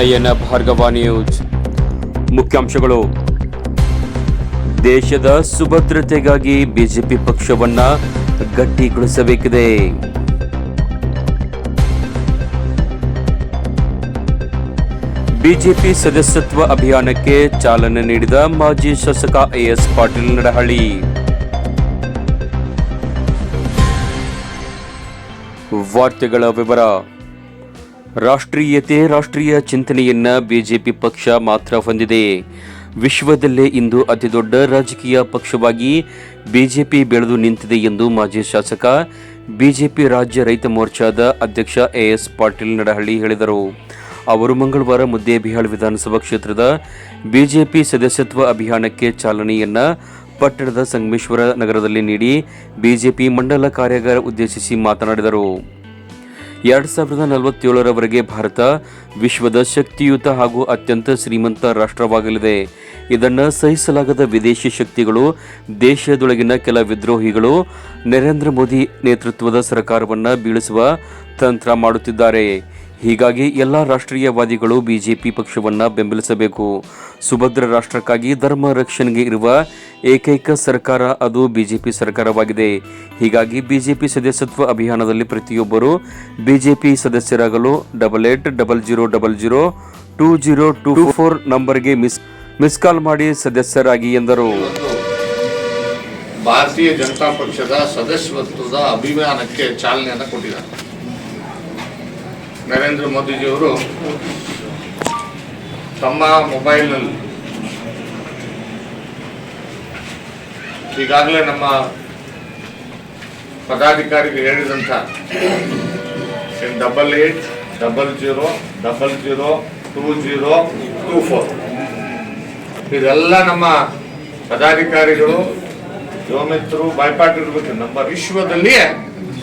ನಯನ Bhargava news. ಮುಖ್ಯಾಂಶಗಳು. ದೇಶದ ಸುಭದ್ರತೆಗಾಗಿ BJP ಪಕ್ಷವನ್ನ ಗಟ್ಟಿಗೊಳಿಸಬೇಕಿದೆ. ಬಿಜೆಪಿ ಸದಸ್ಯತ್ವ ಅಭಿಯಾನಕ್ಕೆ ಚಾಲನೆ ನೀಡಿದ ಮಾಜಿ ಶಾಸಕ ಎಎಸ್ ಪಾಟೀಲ್ ನಡಹಳ್ಳಿ. ವಾರ್ತೆಗಳ ವಿವರ. ರಾಷ್ಟ್ರೀಯತೆ, ರಾಷ್ಟ್ರೀಯ ಚಿಂತನೆಯನ್ನ ಬಿಜೆಪಿ ಪಕ್ಷ ಮಾತ್ರ ಹೊಂದಿದೆ. ವಿಶ್ವದಲ್ಲೇ ಇಂದು ಅತಿದೊಡ್ಡ ರಾಜಕೀಯ ಪಕ್ಷವಾಗಿ ಬಿಜೆಪಿ ಬೆಳೆದು ನಿಂತಿದೆ ಎಂದು ಮಾಜಿ ಶಾಸಕ, ಬಿಜೆಪಿ ರಾಜ್ಯ ರೈತ ಮೋರ್ಚಾದ ಅಧ್ಯಕ್ಷ ಎಎಸ್ ಪಾಟೀಲ್ ನಡಹಳ್ಳಿ ಹೇಳಿದರು. ಅವರು ಮಂಗಳವಾರ ಮುದ್ದೇಬಿಹಾಳ್ ವಿಧಾನಸಭಾ ಕ್ಷೇತ್ರದ ಬಿಜೆಪಿ ಸದಸ್ಯತ್ವ ಅಭಿಯಾನಕ್ಕೆ ಚಾಲನೆಯನ್ನ ಪಟ್ಟಣದ ಸಂಗಮೇಶ್ವರ ನಗರದಲ್ಲಿ ನೀಡಿ ಬಿಜೆಪಿ ಮಂಡಲ ಕಾರ್ಯಾಗಾರ ಉದ್ದೇಶಿಸಿ ಮಾತನಾಡಿದರು. ಎರಡ್ ಸಾವಿರದ ನಲವತ್ತೇಳರವರೆಗೆ ಭಾರತ ವಿಶ್ವದ ಶಕ್ತಿಯುತ ಹಾಗೂ ಅತ್ಯಂತ ಶ್ರೀಮಂತ ರಾಷ್ಟ್ರವಾಗಲಿದೆ. ಇದನ್ನು ಸಹಿಸಲಾಗದ ವಿದೇಶಿ ಶಕ್ತಿಗಳು, ದೇಶದೊಳಗಿನ ಕೆಲ ವಿದ್ರೋಹಿಗಳು, ನರೇಂದ್ರ ಮೋದಿ ನೇತೃತ್ವದ ಸರ್ಕಾರವನ್ನು ಬೀಳಿಸುವ ತಂತ್ರ ಮಾಡುತ್ತಿದ್ದಾರೆ. ಹೀಗಾಗಿ ಎಲ್ಲ ರಾಷ್ಟ್ರೀಯವಾದಿಗಳು ಬಿಜೆಪಿ ಪಕ್ಷವನ್ನು ಬೆಂಬಲಿಸಬೇಕು. ಸುಭದ್ರ ರಾಷ್ಟ್ರಕ್ಕಾಗಿ ಧರ್ಮ ರಕ್ಷಣೆಗೆ ಇರುವ ಏಕೈಕ ಸರ್ಕಾರ ಅದು ಬಿಜೆಪಿ ಸರ್ಕಾರವಾಗಿದೆ. ಹೀಗಾಗಿ ಬಿಜೆಪಿ ಸದಸ್ಯತ್ವ ಅಭಿಯಾನದಲ್ಲಿ ಪ್ರತಿಯೊಬ್ಬರು BJP ಸದಸ್ಯರಾಗಲು double eight double zero double zero two zero two four ನಂಬರ್ಗೆ ಮಿಸ್ ಮಿಸ್ ಕಾಲ್ ಮಾಡಿ ಸದಸ್ಯರಾಗಿ ಎಂದರು. ಭಾರತೀಯ ಜನತಾ ಪಕ್ಷದ ಸದಸ್ಯತ್ವದ ಅಭಿಯಾನಕ್ಕೆ ಚಾಲನೆಯನ್ನು ಕೊಟ್ಟಿದ್ದಾರೆ. ನರೇಂದ್ರ ಮೋದಿಜಿಯವರು ತಮ್ಮ ಮೊಬೈಲ್ನಲ್ಲಿ ಈಗಾಗಲೇ ನಮ್ಮ ಪದಾಧಿಕಾರಿಗೆ ಹೇಳಿದಂಥ double eight, double zero double zero, two zero, two four. ಇದೆಲ್ಲ ನಮ್ಮ ಪದಾಧಿಕಾರಿಗಳು, ಯುವಮಿತ್ರರು ಬಾಯ್ಪಾಟ್ ಇರಬೇಕು ನಮ್ಮ ವಿಶ್ವದಲ್ಲಿಯೇ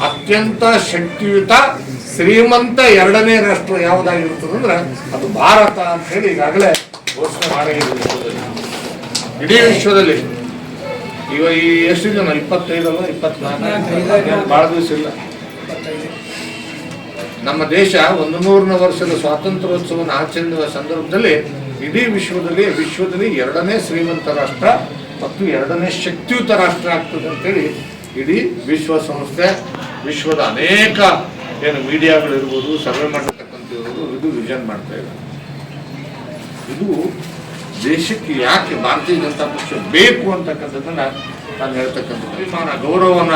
ಅತ್ಯಂತ ಶಕ್ತಿಯುತ ಶ್ರೀಮಂತ ಎರಡನೇ ರಾಷ್ಟ್ರ ಯಾವುದಾಗಿರ್ತದೆ ಅಂದ್ರೆ ಅದು ಭಾರತ ಅಂತ ಹೇಳಿ ಈಗಾಗಲೇ ಘೋಷಣೆ ಮಾಡಿ ಇಡೀ ವಿಶ್ವದಲ್ಲಿ ಇವ ಈ ಎಷ್ಟು ಜನ? ಇಪ್ಪತ್ತೈದಲ್ಲ? ಇಪ್ಪತ್ನಾಲ್ಕು? ಬಹಳ ದಿವಸ ಇಲ್ಲ. ನಮ್ಮ ದೇಶ ಒಂದು ನೂರನ ವರ್ಷದ ಸ್ವಾತಂತ್ರ್ಯೋತ್ಸವವನ್ನು ಆಚರಿಸುವ ಸಂದರ್ಭದಲ್ಲಿ ಇಡೀ ವಿಶ್ವದಲ್ಲಿ ವಿಶ್ವದಲ್ಲಿ ಎರಡನೇ ಶ್ರೀಮಂತ ರಾಷ್ಟ್ರ ಮತ್ತು ಎರಡನೇ ಶಕ್ತಿಯುತ ರಾಷ್ಟ್ರ ಆಗ್ತದೆ ಅಂತೇಳಿ ಇಡೀ ವಿಶ್ವಸಂಸ್ಥೆ ವಿಶ್ವದ ಅನೇಕ ಏನು ಮೀಡಿಯಾಗಳಿರ್ಬೋದು ಸರ್ವೆ ಮಾಡಿರ್ತಕ್ಕಂಥ ಇದು ವಿಷನ್ ಮಾಡ್ತಾ ಇದೆ. ಇದು ದೇಶಕ್ಕೆ ಯಾಕೆ ಭಾರತೀಯ ಜನತಾ ಪಕ್ಷ ಬೇಕು ಅಂತಕ್ಕಂಥದ್ದನ್ನ ನಾನು ಹೇಳ್ತಕ್ಕಂಥದ್ದು. ಅಭಿಮಾನ, ಗೌರವವನ್ನ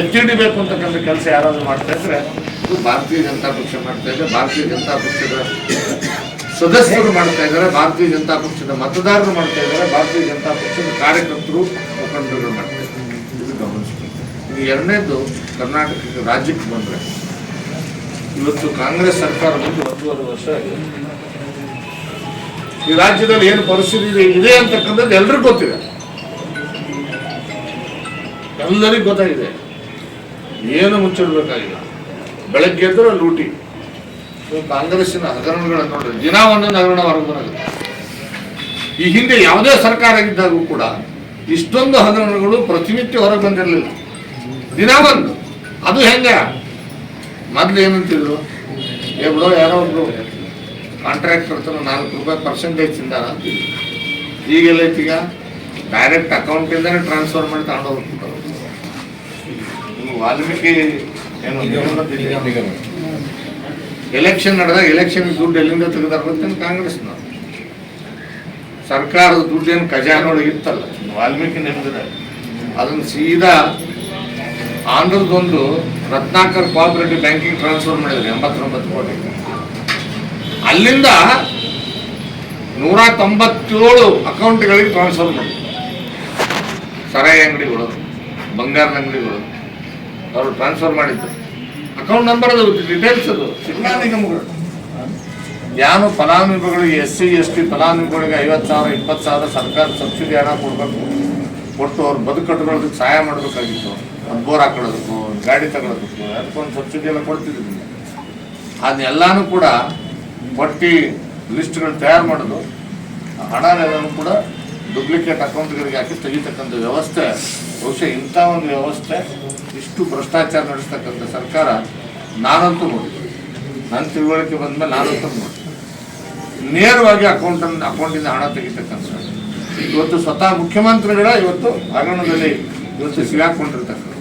ಎತ್ತಿಡಿಬೇಕು ಅಂತಕ್ಕಂಥ ಕೆಲಸ ಯಾರಾದರೂ ಮಾಡ್ತಾ ಇದ್ರೆ, ಇದು ಭಾರತೀಯ ಜನತಾ ಪಕ್ಷ ಮಾಡ್ತಾ ಇದೆ. ಭಾರತೀಯ ಜನತಾ ಪಕ್ಷದ ಸದಸ್ಯರು ಮಾಡ್ತಾ ಇದ್ದಾರೆ, ಭಾರತೀಯ ಜನತಾ ಪಕ್ಷದ ಮತದಾರರು ಮಾಡ್ತಾ ಇದ್ದಾರೆ, ಭಾರತೀಯ ಜನತಾ ಪಕ್ಷದ ಕಾರ್ಯಕರ್ತರು ಮುಖಂಡರುಗಳು ಮಾಡ್ತಾ ಇದ್ದಾರೆ. ಇದು ಗಮನಿಸ್ಬೇಕು. ಇದು ಎರಡನೇದು, ಕರ್ನಾಟಕಕ್ಕೆ ರಾಜ್ಯಕ್ಕೆ ಬಂದ್ರೆ ಇವತ್ತು ಕಾಂಗ್ರೆಸ್ ಸರ್ಕಾರ ಬಂದು ಒಂದೂವರೆ ವರ್ಷ ಆಗಿದೆ. ಈ ರಾಜ್ಯದಲ್ಲಿ ಏನು ಪರಿಸ್ಥಿತಿ ಇದೆ ಅಂತಕ್ಕಂಥದ್ದು ಎಲ್ರಿಗೂ ಗೊತ್ತಿದೆ. ಎಲ್ಲರಿಗೂ ಗೊತ್ತಾಗಿದೆ. ಏನು ಮುಚ್ಚಿಡ್ಬೇಕಾಗಿಲ್ಲ. ಬೆಳಗ್ಗೆ ಎದ್ದರೆ ಲೂಟಿ. ಕಾಂಗ್ರೆಸ್ಸಿನ ಹಗರಣಗಳನ್ನು ನೋಡಿದ್ರೆ ದಿನ ಒಂದೊಂದು ಹಗರಣ ಹೊರಗೆ ಈ ಹಿಂದೆ ಯಾವುದೇ ಸರ್ಕಾರ ಇದ್ದಾಗೂ ಕೂಡ ಇಷ್ಟೊಂದು ಹಗರಣಗಳು ಪ್ರತಿನಿತ್ಯ ಹೊರಗೆ ಬಂದಿರಲಿಲ್ಲ. ದಿನ ಒಂದು ಅದು ಹೆಂಗೆ? ಮೊದ್ಲು ಏನಂತಿದ್ರು ಬಿಡೋ, ಯಾರೋ ಒಬ್ರು ಕಾಂಟ್ರಾಕ್ಟ್ ಕೊಡ್ತಾರೆ ನಾಲ್ಕು ರೂಪಾಯಿ ಪರ್ಸೆಂಟೇಜ್ ಅಂತಿದ್ರು ಈಗೆಲ್ಲ ಈಗ ಡೈರೆಕ್ಟ್ ಅಕೌಂಟಿಂದನೇ ಟ್ರಾನ್ಸ್ಫರ್ ಮಾಡಿ ತಗೊಂಡು ನೀವು ವಾಲ್ಮೀಕಿ ಏನು ಎಲೆಕ್ಷನ್ ನಡೆದಾಗ ಎಲೆಕ್ಷನ್ ದುಡ್ಡು ಎಲ್ಲಿಂದ ತೆಗೆದಾರ ಕಾಂಗ್ರೆಸ್ ಕಾಂಗ್ರೆಸ್ನವ್ರು ಸರ್ಕಾರದ ದುಡ್ಡೇನು ಖಜಾನೊಳಗೆ ಇತ್ತಲ್ಲ ವಾಲ್ಮೀಕಿ ನೆಮ್ಮದಿದೆ ಅದನ್ನು ಸೀದಾ ಆಂಧ್ರದೊಂದು ರತ್ನಾಕರ್ ಕೋಆಪರೇಟಿವ್ ಬ್ಯಾಂಕಿಂಗ್ ಟ್ರಾನ್ಸ್ಫರ್ ಮಾಡಿದ್ರು ಎಂಬತ್ತೊಂಬತ್ತು ಕೋಟಿ. ಅಲ್ಲಿಂದ ನೂರ ತೊಂಬತ್ತೇಳು ಅಕೌಂಟ್ಗಳಿಗೆ ಟ್ರಾನ್ಸ್ಫರ್ ಮಾಡಿದ್ರು. ಸರಾಯಿ ಅಂಗಡಿಗಳು ಬಂಗಾರದ ಅಂಗಡಿಗಳು ಅವರು ಟ್ರಾನ್ಸ್ಫರ್ ಮಾಡಿದ್ರು. ಅಕೌಂಟ್ ನಂಬರ್ ಅದು ಡೀಟೇಲ್ಸ್ ಅದು. ಶಿಕ್ಷಣ ನಿಗಮಗಳು. ಯಾನು ಫಲಾನುಭವಿಗಳಿಗೆ ಎಸ್ ಸಿ ಎಸ್ ಟಿ ಫಲಾನುಭವಿಗಳಿಗೆ ಐವತ್ತು ಸಾವಿರ ಇಪ್ಪತ್ತು ಸಾವಿರ ಸರ್ಕಾರ ಸಬ್ಸಿಡಿ ಹಣ ಕೊಡಬೇಕು. ಕೊಟ್ಟು ಅವ್ರು ಬದುಕು ಕಟ್ಕೊಳ್ಳೋದಕ್ಕೆ ಸಹಾಯ ಮಾಡಬೇಕಾಗಿತ್ತು. ಒಂದು ಬೋರ್ ಹಾಕೊಳ್ಳೋದಕ್ಕೂ ಗಾಡಿ ತಗೊಳ್ಳೋದಕ್ಕೂ ಅದಕ್ಕೊಂದು ಸಬ್ಸಿಡಿ ಎಲ್ಲ ಕೊಡ್ತಿದ್ವಿ. ಅದನ್ನೆಲ್ಲಾನು ಕೂಡ ಪಟ್ಟಿ ಲಿಸ್ಟ್ಗಳು ತಯಾರು ಮಾಡೋದು ಹಣನೆಲ್ಲನೂ ಕೂಡ ಡೂಪ್ಲಿಕೇಟ್ ಅಕೌಂಟ್ಗಳಿಗೆ ಹಾಕಿ ತೆಗಿತಕ್ಕಂಥ ವ್ಯವಸ್ಥೆ, ಬಹುಶಃ ಇಂಥ ಒಂದು ವ್ಯವಸ್ಥೆ ಇಷ್ಟು ಭ್ರಷ್ಟಾಚಾರ ನಡೆಸ್ತಕ್ಕಂಥ ಸರ್ಕಾರ ನಾನಂತೂ ನೋಡಿದ್ದೆ ನನ್ನ ತಿಳುವಳಿಕೆ ಬಂದಮೇಲೆ ನಾನಂತೂ ನೋಡಿದೆ ನೇರವಾಗಿ ಅಕೌಂಟನ್ನು ಅಕೌಂಟಿಂದ ಹಣ ತೆಗಿತಕ್ಕಂಥ, ಇವತ್ತು ಸ್ವತಃ ಮುಖ್ಯಮಂತ್ರಿಗಳ ಇವತ್ತು ಹಗರಣದಲ್ಲಿ ಇವತ್ತು ಸಿಗಾಕೊಂಡಿರ್ತಕ್ಕಂಥ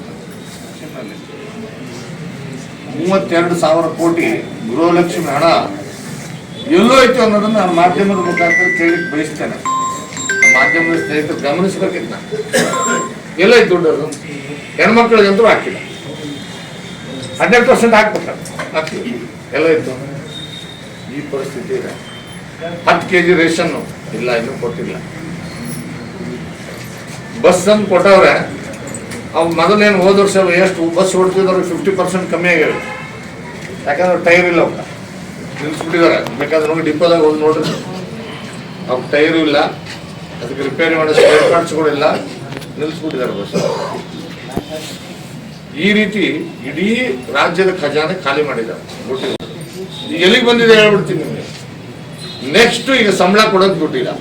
ಮೂವತ್ತೆರಡು ಸಾವಿರ ಕೋಟಿ ಗೃಹಲಕ್ಷ್ಮಿ ಹಣ ಎಲ್ಲೋ ಐತೆ ಅನ್ನೋದನ್ನು ನಾನು ಮಾಧ್ಯಮದ ಮುಖಾಂತರ ಕೇಳಲಿಕ್ಕೆ ಬಯಸ್ತೇನೆ. ಮಾಧ್ಯಮದ ಸ್ನೇಹಿತರು ಗಮನಿಸ್ಬೇಕಿತ್ತು. ಎಲ್ಲೋ ಐತೆ ದುಡ್ಡು ಹೆಣ್ಮಕ್ಳಿಗಂತೂ ಹಾಕಿಲ್ಲ. ಹದಿನೆಂಟು ಪರ್ಸೆಂಟ್ ಹಾಕ್ಬೇಕು ಹಾಕ್ತೀವಿ ಎಲ್ಲ ಇತ್ತು. ಈ ಪರಿಸ್ಥಿತಿ ಇದೆ. ಹತ್ತು ಕೆ ಜಿ ರೇಷನ್ನು ಇಲ್ಲ ಇನ್ನೂ ಕೊಟ್ಟಿಲ್ಲ. ಬಸ್ ಅಂತ ಕೊಟ್ಟವ್ರೆ ಅವ್ ಮೊದಲೇನು ಹೋದ ವರ್ಷ ಎಷ್ಟು ಬಸ್ ಹೊಡ್ತಿದ್ರು ಫಿಫ್ಟಿ ಪರ್ಸೆಂಟ್ ಕಮ್ಮಿ ಆಗ್ಯಾವೆ ಯಾಕಂದ್ರೆ ಟೈರ್ ಇಲ್ಲ ಅವ್ರ ನಿಲ್ಸ್ಬಿಟ್ಟಿದ್ದಾರೆ. ಬೇಕಾದ್ರೆ ನೋಡಿ ಡಿಪೋದಾಗ ಹೋಗಿ ನೋಡ್ರಿ. ಅವ್ಕೆ ಟೈರು ಇಲ್ಲ. ಅದಕ್ಕೆ ರಿಪೇರಿ ಮಾಡೋ ಸ್ಪೇರ್ ಪಾರ್ಟ್ಸ್ಗಳಿಲ್ಲ ನಿಲ್ಲಿಸ್ಬಿಟ್ಟಿದ್ದಾರೆ ಬಸ್. ಈ ರೀತಿ ಇಡೀ ರಾಜ್ಯದ ಖಜಾನೆ ಖಾಲಿ ಮಾಡಿದ್ದಾರೆ. ಎಲ್ಲಿಗೆ ಬಂದಿದೆ ಹೇಳ್ಬಿಡ್ತೀನಿ ನಿಮಗೆ. ನೆಕ್ಸ್ಟ್ ಈಗ ಸಂಬಳ ಕೊಡೋದು ದುಡ್ಡಿಲ್ಲ.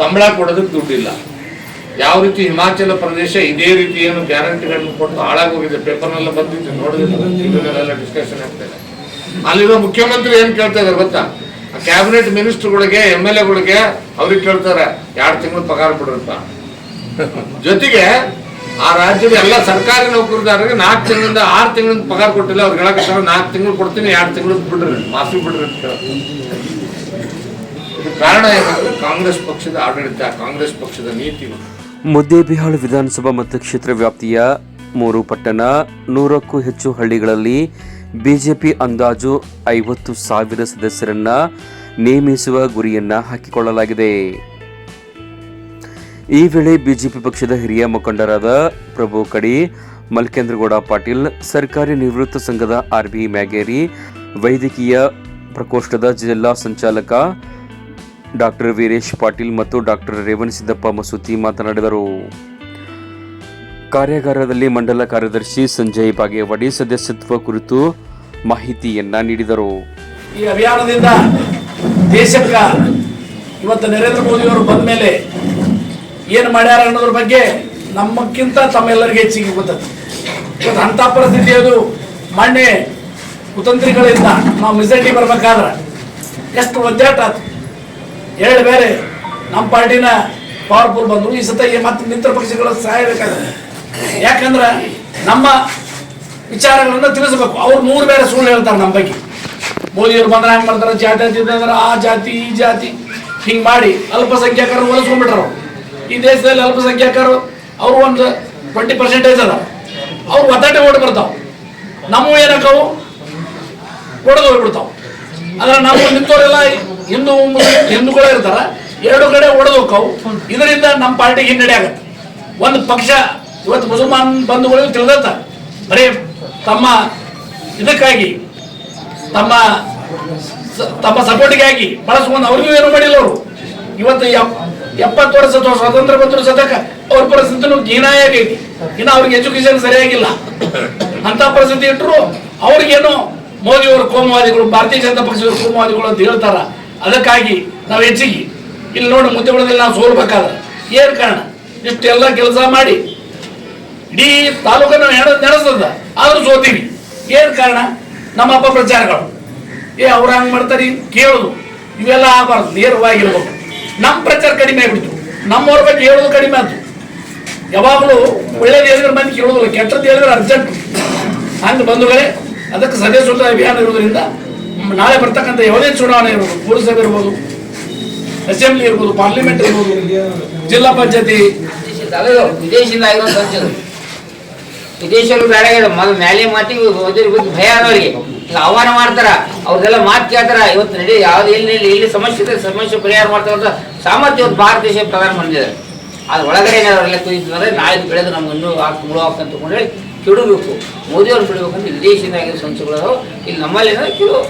ಸಂಬಳ ಕೊಡೋದಕ್ಕೆ ದುಡ್ಡಿಲ್ಲ. ಯಾವ ರೀತಿ ಹಿಮಾಚಲ ಪ್ರದೇಶ ಇದೇ ರೀತಿ ಏನು ಗ್ಯಾರಂಟಿಗಳನ್ನು ಕೊಟ್ಟು ಹಾಳಾಗೋಗಿದೆ, ಪೇಪರ್ನೆಲ್ಲ ಬಂದಿತ್ತು, ನೋಡಿದ್ರೆ ಡಿಸ್ಕಷನ್ ಆಗ್ತದೆ. ಅಲ್ಲಿರೋ ಮುಖ್ಯಮಂತ್ರಿ ಏನ್ ಕೇಳ್ತಾ ಇದಾರೆ ಗೊತ್ತಾ? ಕ್ಯಾಬಿನೆಟ್ ಮಿನಿಸ್ಟರ್ಗಳಿಗೆ ಎಂ ಎಲ್ ಎಗಳಿಗೆ ಅವ್ರಿಗೆ ಕೇಳ್ತಾರೆ ಎರಡು ತಿಂಗಳು ಪಗಾರ ಬಿಡ್ರಪ್ಪ? ಜೊತೆಗೆ ಆ ರಾಜ್ಯದ ಎಲ್ಲ ಸರ್ಕಾರಿ ನೌಕರದಾರರಿಗೆ ನಾಲ್ಕು ತಿಂಗಳಿಂದ ಆರು ತಿಂಗಳಿಂದ ಪಗಾರ ಕೊಟ್ಟಿಲ್ಲ ಅವ್ರಿಗೆ ಹೇಳಕ್ಕೆ ನಾಲ್ಕು ತಿಂಗಳು ಕೊಡ್ತೀನಿ ಎರಡು ತಿಂಗಳು ಬಿಡ್ರಿ, ಮಾಫಿ ಬಿಡ್ರಿ ಅಂತ ಕಾರಣ ಏನಂದ್ರೆ ಕಾಂಗ್ರೆಸ್ ಪಕ್ಷದ ಆಡಳಿತ, ಕಾಂಗ್ರೆಸ್ ಪಕ್ಷದ ನೀತಿಗಳು ಮುದ್ದೇಬಿಹಾಳ ವಿಧಾನಸಭಾ ಮತಕ್ಷೇತ್ರ ವ್ಯಾಪ್ತಿಯ ಮೂರು ಪಟ್ಟಣ ನೂರಕ್ಕೂ ಹೆಚ್ಚು ಹಳ್ಳಿಗಳಲ್ಲಿ ಬಿಜೆಪಿ ಅಂದಾಜು ಐವತ್ತು ಸಾವಿರ ಸದಸ್ಯರನ್ನ ನೇಮಿಸುವ ಗುರಿಯನ್ನ ಹಾಕಿಕೊಳ್ಳಲಾಗಿದೆ. ಈ ವೇಳೆ ಬಿಜೆಪಿ ಪಕ್ಷದ ಹಿರಿಯ ಮುಖಂಡರಾದ ಪ್ರಭು ಕಡಿ, ಮಲ್ಕೇಂದ್ರಗೌಡ ಪಾಟೀಲ್, ಸರ್ಕಾರಿ ನಿವೃತ್ತ ಸಂಘದ ಆರ್ಬಿ ಮ್ಯಾಗೇರಿ, ವೈದ್ಯಕೀಯ ಪ್ರಕೋಷ್ಠದ ಜಿಲ್ಲಾ ಸಂಚಾಲಕ ಡಾಕ್ಟರ್ ವೀರೇಶ್ ಪಾಟೀಲ್ ಮತ್ತು ಡಾಕ್ಟರ್ ರೇವಣ್ ಸಿದ್ದಪ್ಪ ಮಸೂತಿ ಮಾತನಾಡಿದರು. ಕಾರ್ಯಾಗಾರದಲ್ಲಿ ಮಂಡಲ ಕಾರ್ಯದರ್ಶಿ ಸಂಜಯ್ ಬಾಗೇವಾಡಿ ಸದಸ್ಯತ್ವ ಕುರಿತು ಮಾಹಿತಿಯನ್ನ ನೀಡಿದರು. ಈ ಅಭಿಯಾನದಿಂದ ದೇಶಕ್ಕ ಇವತ್ತು ನರೇಂದ್ರ ಮೋದಿ ಅವರು ಬಂದ ಮೇಲೆ ಏನು ಮಾಡ್ಯಾರ ಅನ್ನೋದ್ರ ಬಗ್ಗೆ ನಮ್ಮಕ್ಕಿಂತ ತಮ್ಮೆಲ್ಲರಿಗೆ ಹೆಚ್ಚಿಗೆ ಗೊತ್ತದ ಇವತ್ತು ಅಂಥ ಪರಿಸ್ಥಿತಿ ಅದು ಮೊನ್ನೆ ಕುತಂತ್ರಿಗಳಿಂದ ನಾವು ಮೆಜಾರಿಟಿ ಬರ್ಬೇಕಾದ್ರೆ ಎಷ್ಟು ಒದ್ದಾಟ ಆತು. ಎರಡು ಬೇರೆ ನಮ್ಮ ಪಾರ್ಟಿನ ಪವರ್ಫುಲ್ ಬಂದರು. ಈ ಸತ ಈ ಮತ್ತೆ ಮಿತ್ರ ಪಕ್ಷಗಳ ಸಹಾಯ ಬೇಕಾಗುತ್ತೆ ಯಾಕಂದ್ರೆ ನಮ್ಮ ವಿಚಾರಗಳನ್ನು ತಿಳಿಸ್ಬೇಕು. ಅವ್ರು ಮೂರು ಬೇರೆ ಸುಳ್ಳು ಹೇಳ್ತಾರೆ ನಮ್ಮ ಬಗ್ಗೆ. ಮೋದಿಯವ್ರು ಬಂದ್ರೆ ಹಂಗೆ ಮಾಡ್ತಾರೆ, ಜಾತಿ ಅಂದ್ರೆ ಆ ಜಾತಿ, ಈ ಜಾತಿ. ಹಿಂಗೆ ಮಾಡಿ ಅಲ್ಪಸಂಖ್ಯಾತರು ಒಲಿಸ್ಕೊಂಡ್ಬಿಟ್ರು ಅವ್ರು. ಈ ದೇಶದಲ್ಲಿ ಅಲ್ಪಸಂಖ್ಯಾತರು ಅವರು ಒಂದು ಟ್ವೆಂಟಿ ಪರ್ಸೆಂಟೇಜ್ ಅದ. ಅವ್ರು ಒತ್ತಾಟೆ ಓಡಿ ಬರ್ತಾವೆ ನಮ್ಮ ಏನಕ್ಕವು? ಒಡೆದು ಹೋಗ್ಬಿಡ್ತಾವ. ಆದ್ರೆ ನಾವು ನಿಂತವರೆಲ್ಲ ಹಿಂದೂ ಹಿಂದೂಗಳೇ ಇರ್ತಾರ, ಎರಡು ಕಡೆ ಹೋಗ್ತಾವು. ಇದರಿಂದ ನಮ್ಮ ಪಾರ್ಟಿಗೆ ಹಿನ್ನಡೆ ಆಗತ್ತೆ. ಒಂದು ಪಕ್ಷ ಇವತ್ತು ಮುಸಲ್ಮಾನ್ ಬಂಧುಗಳು ತಿಳಿದತ್ತ ಬರೀ ತಮ್ಮ ಇದಕ್ಕಾಗಿ, ತಮ್ಮ ತಮ್ಮ ಸಪೋರ್ಟಿಗಾಗಿ ಬಳಸ್ಕೊಂಡು ಅವ್ರಿಗೂ ಏನು ಮಾಡಿಲ್ಲ ಅವರು. ಇವತ್ತು ಎಪ್- ಎಪ್ಪತ್ತು ವರ್ಷ ಸ್ವಾತಂತ್ರ್ಯ ಬಂದ್ರು ಸತಕ ಅವ್ರ ಪರಿಸ್ಥಿತಿನೂ ಹೀನಾಯ ಆಗೈತಿ ಇನ್ನು ಅವ್ರಿಗೆ ಎಜುಕೇಶನ್ ಸರಿಯಾಗಿಲ್ಲ. ಅಂತ ಪರಿಸ್ಥಿತಿ ಇಟ್ಟರು ಅವ್ರಿಗೇನು ಮೋದಿಯವರು ಕೋಮುವಾದಿಗಳು, ಭಾರತೀಯ ಜನತಾ ಪಕ್ಷದವರು ಕೋಮುವಾದಿಗಳು ಅಂತ ಹೇಳ್ತಾರ. ಅದಕ್ಕಾಗಿ ನಾವು ಹೆಚ್ಚಿಗೆ ಇಲ್ಲಿ ನೋಡಿ ಮುದ್ದೆಗಳಲ್ಲಿ ನಾವು ಸೋಲ್ಬೇಕಾದ್ರೆ ಏನು ಕಾರಣ? ಇಷ್ಟೆಲ್ಲ ಕೆಲಸ ಮಾಡಿ ಇಡೀ ತಾಲೂಕನ್ನು ಹೆಣ- ನಡೆಸ್ತದ ಆದರೂ ಸೋತೀವಿ. ಏನು ಕಾರಣ? ನಮ್ಮ ಅಪಪ್ರಚಾರಗಳು ಏ, ಅವ್ರು ಹಂಗೆ ಮಾಡ್ತಾರೆ? ಕೇಳೋದು. ಇವೆಲ್ಲ ಆಗಬಾರ್ದು. ನೇರವಾಗಿರ್ಬೋದು ನಮ್ಮ ಪ್ರಚಾರ ಕಡಿಮೆ ಆಗ್ಬಿಡ್ತು. ನಮ್ಮವ್ರ ಬಗ್ಗೆ ಹೇಳೋದು ಕಡಿಮೆ ಆಯ್ತು ಯಾವಾಗಲೂ ಒಳ್ಳೇದು ಹೇಳಿದ್ರೆ ಮಂದಿ ಕೇಳೋದಿಲ್ಲ. ಕೆಟ್ಟದ್ದು ಹೇಳಿದ್ರೆ ಅರ್ಜೆಂಟ್ ಹಂಗೆ ಬಂಧುಗಳೇ, ಅದಕ್ಕೆ ಸದಸ್ಯ ಅಭಿಯಾನ ಇರೋದ್ರಿಂದ ನಾಳೆ ಬರ್ತಕ್ಕಂಥ ಯಾವುದೇ ಚುನಾವಣೆ ಇರ್ಬೋದು, ಪುರಸಭೆ ಇರ್ಬೋದು ಅಸೆಂಬ್ಲಿ ಇರ್ಬೋದು ಪಾರ್ಲಿಮೆಂಟ್ ಇರ್ಬೋದು, ಜಿಲ್ಲಾ ಪಂಚಾಯತಿ. ವಿದೇಶದಿಂದ ಆಗಿರೋ ಆಗ್ಯದ ಮೊದಲು ಮ್ಯಾಲೆ ಮಾತಿಗೆ ಓದಿರ ಭಯ ಅನ್ನೋರಿಗೆ. ಈಗ ಆಹ್ವಾನ ಮಾಡ್ತಾರ ಅವ್ರದೆಲ್ಲ ಮಾತು ಕೇಳ್ತಾರ, ಇವತ್ತು ನಡಿ ಯಾವ್ದು ಎಲ್ಲಿ ಇಲ್ಲಿ ಸಮಸ್ಯೆ ಇದೆ ಸಮಸ್ಯೆ ಪರಿಹಾರ ಮಾಡ್ತಾರ ಅಂತ ಸಾಮರ್ಥ್ಯ ಇವತ್ತು ಭಾರತ ದೇಶ ಪ್ರಧಾನ ಮಾಡಿದ್ದಾರೆ ಅದ್ರ ಒಳಗಡೆ ಅವರೆಲ್ಲ ಕುದಿದ್ರೆ ನಾಳೆ ಬೆಳೆದು ನಮ್ಗೆ ಇನ್ನೂ ಹಾಕಿ ಮುಳು ಹಾಕಂತ ತಗೊಂಡ್ರೆ ಕೆಡಬೇಕು ಮೋದಿಯವ್ರು ಬಿಡ್ಬೇಕಂತ ವಿದೇಶಿಯಿಂದ ಆಗಿರೋ ಸಂಸ್ಥೆಗಳು ಇಲ್ಲಿ ನಮ್ಮಲ್ಲಿ ಕೆಲವು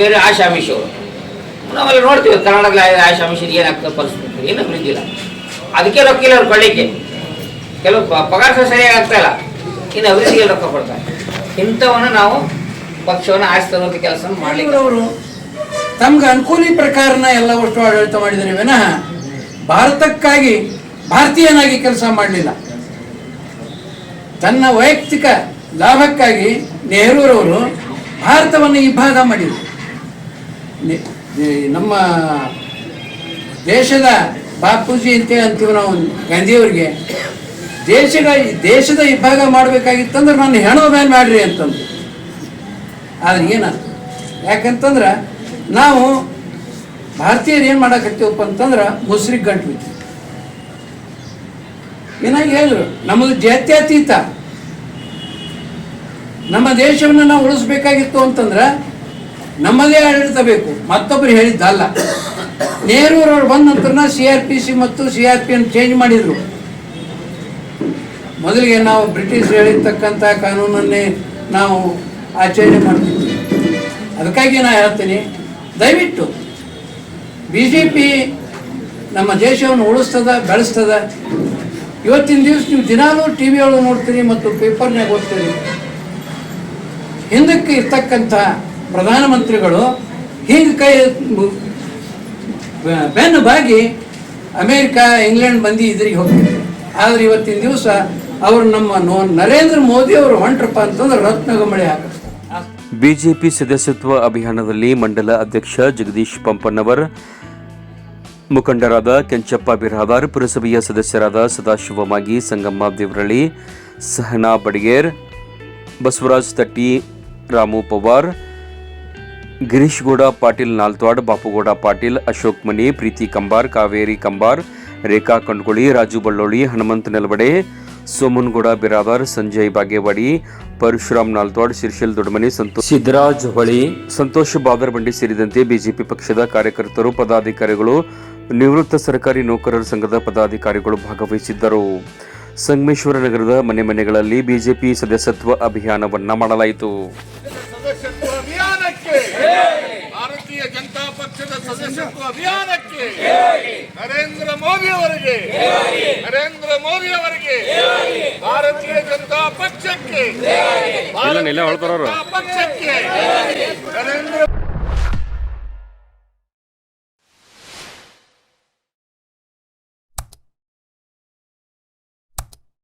ಬೇರೆ ಆಶಾಮಿಷವರು ನಾವೆಲ್ಲ ನೋಡ್ತೀವಿ, ಕರ್ನಾಟಕದಲ್ಲಿ ಆಶಾಮಿಷರು ಏನಾಗ್ತದೆ ಪರಿಸ್ಥಿತಿ. ಏನು ಅಭಿವೃದ್ಧಿ ಅದಕ್ಕೆ ರೊಕ್ಕ ಇಲ್ಲ ಅವ್ರು ಕೊಳ್ಳಿಕ್ಕೆ ಕೆಲವು ಪಗಾರ ಸರಿಯಾಗಿ ಆಗ್ತಾ ಇಲ್ಲ. ಇನ್ನು ಅಭಿವೃದ್ಧಿಗೆ ರೊಕ್ಕ ಕೊಡ್ತಾರೆ. ಇಂಥವನ್ನು ನಾವು ಪಕ್ಷವನ್ನು ಆರಿಸಿ ತರುವಂಥ ಕೆಲಸ ಮಾಡ್ಲಿಕ್ಕೆ ಅವರು ತಮ್ಗೆ ಅನುಕೂಲಿ ಪ್ರಕಾರನ ಎಲ್ಲ ವಸ್ತು ಆಡಳಿತ ಮಾಡಿದರೆ ವಿನಃ ಭಾರತಕ್ಕಾಗಿ ಭಾರತೀಯನಾಗಿ ಕೆಲಸ ಮಾಡಲಿಲ್ಲ. ತನ್ನ ವೈಯಕ್ತಿಕ ಲಾಭಕ್ಕಾಗಿ ನೆಹರೂರವರು ಭಾರತವನ್ನು ಇಬ್ಬಾಗ ಮಾಡಿದರು. ನಮ್ಮ ದೇಶದ ಬಾಪೂಜಿ ಅಂತ ಅಂತೀವಿ ನಾವು ಗಾಂಧಿಯವ್ರಿಗೆ. ದೇಶದ ದೇಶದ ಇಬ್ಬಾಗ ಮಾಡಬೇಕಾಗಿತ್ತಂದ್ರೆ ನಾನು ಹೆಣೋ ಮೇಲೆ ಮಾಡ್ರಿ ಅಂತಂದು ಆದ್ರೆ ಏನ ಯಾಕಂತಂದ್ರೆ ನಾವು ಭಾರತೀಯರು ಏನು ಮಾಡಕತ್ತೀವಪ್ಪ ಅಂತಂದ್ರೆ ಮುಸ್ರಿಗೆ ಗಂಟು ಏನಾಗಿ ಹೇಳಿದ್ರು? ನಮ್ಮದು ಜಾತ್ಯತೀತ. ನಮ್ಮ ದೇಶವನ್ನು ನಾವು ಉಳಿಸ್ಬೇಕಾಗಿತ್ತು ಅಂತಂದ್ರೆ ನಮ್ಮದೇ ಆಡಳಿತ ಬೇಕು. ಮತ್ತೊಬ್ಬರು ಹೇಳಿದ್ದಲ್ಲ ನೆಹರೂರವ್ರು ಬಂದ ನಂತರ ಸಿ ಆರ್ ಪಿ ಸಿ ಮತ್ತು ಸಿ ಆರ್ ಪಿ ಅನ್ನು ಚೇಂಜ್ ಮಾಡಿದರು. ಮೊದಲಿಗೆ ನಾವು ಬ್ರಿಟಿಷ್ ಹೇಳಿರ್ತಕ್ಕಂಥ ಕಾನೂನನ್ನೇ ನಾವು ಆಚರಣೆ ಮಾಡ್ತಿದ್ವಿ. ಅದಕ್ಕಾಗಿ ನಾನು ಹೇಳ್ತೀನಿ, ದಯವಿಟ್ಟು ಬಿ ಜೆ ಪಿ ನಮ್ಮ ದೇಶವನ್ನು ಉಳಿಸ್ತದ, ಬೆಳೆಸ್ತದ? ಇವತ್ತಿನ ದಿವಸ ನೀವು ದಿನಾಲೂ ಟಿ ವಿ ಒಳಗೆ ನೋಡ್ತೀರಿ ಮತ್ತು ಪೇಪರ್ನಾಗ ಓದ್ತೀರಿ. ಹಿಂದಕ್ಕೆ ಇರ್ತಕ್ಕಂಥ ಪ್ರಧಾನಮಂತ್ರಿಗಳು ಹಿಂಗೆ ಕೈ ಬೆನ್ನು ಬಾಗಿ ಅಮೇರಿಕ, ಇಂಗ್ಲೆಂಡ್ ಮಂದಿ ಇದ್ರಿಗೆ ಹೋಗ್ತಿದ್ರು. ಆದ್ರೆ ಇವತ್ತಿನ ದಿವಸ ಅವರು ನಮ್ಮ ನೋ- ನರೇಂದ್ರ ಮೋದಿ ಅವರು ಹೊಂಟ್ರಪ್ಪ ಅಂತಂದ್ರೆ ರತ್ನಗಮಳೆ ಹಾಕಿಸ್ತಾರೆ ಬಿಜೆಪಿ ಸದಸ್ಯತ್ವ ಅಭಿಯಾನದಲ್ಲಿ ಮಂಡಲ ಅಧ್ಯಕ್ಷ ಜಗದೀಶ್ ಪಂಪನವರ್ ಮುಖಂಡರಾದ ಕೆಂಚಪ್ಪ ಬಿರಾದಾರ್ ಪುರಸಭೆಯ ಸದಸ್ಯರಾದ ಸದಾಶಿವ ಮಾಗಿ, ಸಂಗಮ್ಮ ದೇವರಳ್ಳಿ, ಸಹನಾ ಬಡಿಗೇರ್, ಬಸವರಾಜ್ ತಟ್ಟಿ ರಾಮು ಪವಾರ್, ಗಿರೀಶ್ ಗೌಡ ಪಾಟೀಲ್, ನಾಲ್ತ್ವಾಡ್ ಬಾಪುಗೌಡ ಪಾಟೀಲ್, ಅಶೋಕ್ ಮನಿ, ಪ್ರೀತಿ ಕಂಬಾರ್, ಕಾವೇರಿ ಕಂಬಾರ್, ರೇಖಾ ಕಂಡ್ಗುಳಿ ರಾಜು ಬಳ್ಳೋಳಿ, ಹನುಮಂತ ನೆಲವಡೆ ಸೋಮನ್ಗೌಡ ಬಿರಾವರ್ ಸಂಜಯ್ ಬಾಗೇವಾಡಿ, ಪರಶುರಾಮ್ ನಾಲ್ತ್ವಾಡ್ ಶಿರ್ಶಿಲ್ ದೊಡ್ಡಮನಿ ಸಂತೋಷ್ ಸಿದ್ದರಾಜ್ ಹೊಳಿ, ಸಂತೋಷ್ ಬಾಗರ್ಬಂಡಿ ಸೇರಿದಂತೆ ಬಿಜೆಪಿ ಪಕ್ಷದ ಕಾರ್ಯಕರ್ತರು, ಪದಾಧಿಕಾರಿಗಳು, ನಿವೃತ್ತ ಸರ್ಕಾರಿ ನೌಕರರ ಸಂಘದ ಪದಾಧಿಕಾರಿಗಳು ಭಾಗವಹಿಸಿದ್ದರು. ಸಂಗಮೇಶ್ವರ ನಗರದ ಮನೆ ಮನೆಗಳಲ್ಲಿ ಬಿಜೆಪಿ ಸದಸ್ಯತ್ವ ಅಭಿಯಾನವನ್ನ ಮಾಡಲಾಯಿತು. ಸದಸ್ಯತ್ವ ಅಭಿಯಾನಕ್ಕೆ! ಭಾರತೀಯ ಜನತಾ ಪಕ್ಷದ ಸದಸ್ಯತ್ವ ಅಭಿಯಾನಕ್ಕೆ! ನರೇಂದ್ರ ಮೋದಿ ಅವರಿಗೆ! ನರೇಂದ್ರ ಮೋದಿ ಅವರಿಗೆ! ಭಾರತೀಯ ಜನತಾ ಪಕ್ಷಕ್ಕೆ! ಭಾರತೀಯ ಜನತಾ ಪಕ್ಷಕ್ಕೆ!